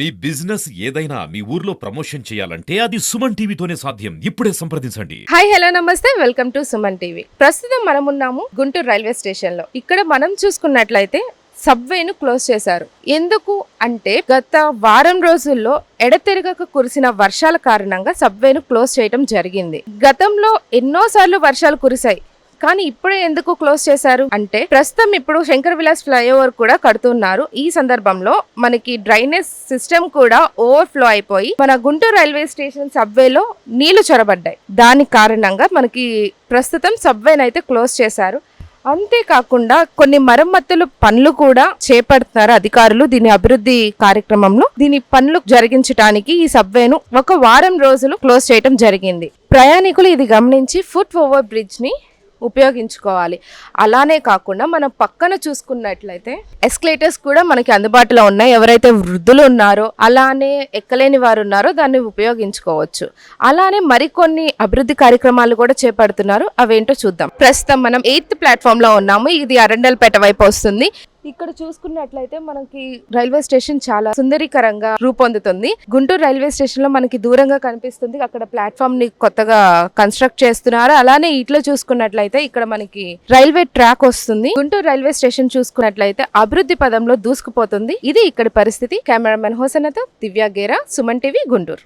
మీ business ఏదైనా మీ ఊర్లో promotion చేయాలంటే అది సుమన్ టీవీతోనే సాధ్యం. ఇప్పుడే సంప్రదించండి. హాయ్ హలో నమస్తే. వెల్కమ్ టు సుమన్ టీవీ ప్రస్తుతం మనం ఉన్నాము గుంటూరు రైల్వే స్టేషన్లో ఇక్కడ మనం చూసుకున్నట్లయితే సబ్వేను క్లోజ్ చేశారు. ఎందుకు అంటే గత వారం రోజుల్లో ఎడతెరగక కురిసిన వర్షాల కారణంగా సబ్వేను క్లోజ్ చేయడం జరిగింది. గతంలో ఎన్నోసార్లు వర్షాలు కురిశాయి. కానీ ఇప్పుడే ఎందుకు క్లోజ్ చేశారు? అంటే ప్రస్తుతం ఇప్పుడు శంకర్ విలాస్ ఫ్లైఓవర్ కూడా కడుతున్నారు. ఈ సందర్భంలో మనకి డ్రైనేజ్ సిస్టమ్ కూడా ఓవర్ఫ్లో అయిపోయి మన గుంటూరు రైల్వే స్టేషన్ సబ్వేలో నీళ్ళు చొరబడ్డాయి. దాని కారణంగా మనకి ప్రస్తుతం సబ్వేని అయితే క్లోజ్ చేశారు. అంతేకాకుండా కొన్ని మరమ్మతులు పనులు కూడా చేపడుతున్నారు అధికారులు దీని అభివృద్ధి కార్యక్రమంలో. దీని పనులు జరిగించడానికి ఈ సబ్వేను ఒక వారం రోజులు క్లోజ్ చేయడం జరిగింది. ప్రయాణికులు ఇది గమనించి ఫుట్ ఓవర్ బ్రిడ్జ్ని ఉపయోగించుకోవాలి. అలానే కాకుండా మనం పక్కన చూసుకున్నట్లయితే ఎస్కలేటర్స్ కూడా మనకి అందుబాటులో ఉన్నాయి. ఎవరైతే వృద్ధులు ఉన్నారో అలానే ఎక్కలేని వారు ఉన్నారో దాన్ని ఉపయోగించుకోవచ్చు. అలానే మరికొన్ని అభివృద్ధి కార్యక్రమాలు కూడా చేపడుతున్నారు. అవేంటో చూద్దాం. ప్రస్తుతం మనం ఎయిత్ ప్లాట్ఫామ్లో ఉన్నాము. ఇది అరండల్పేట వైపు వస్తుంది. ఇక్కడ చూసుకున్నట్లయితే మనకి రైల్వే స్టేషన్ చాలా సుందరీకరంగా రూపొందుతుంది. గుంటూరు రైల్వే స్టేషన్లో మనకి దూరంగా కనిపిస్తుంది. అక్కడ ప్లాట్ఫామ్ని కొత్తగా కన్స్ట్రక్ట్ చేస్తున్నారు. అలానే ఇట్లా చూసుకున్నట్లయితే ఇక్కడ మనకి రైల్వే ట్రాక్ వస్తుంది. గుంటూరు రైల్వే స్టేషన్ చూసుకున్నట్లయితే అభివృద్ధి పదంలో దూసుకుపోతుంది. ఇది ఇక్కడ పరిస్థితి. కెమెరామెన్ హోసనతో దివ్య గేరా సుమన్ టీవీ గుంటూరు.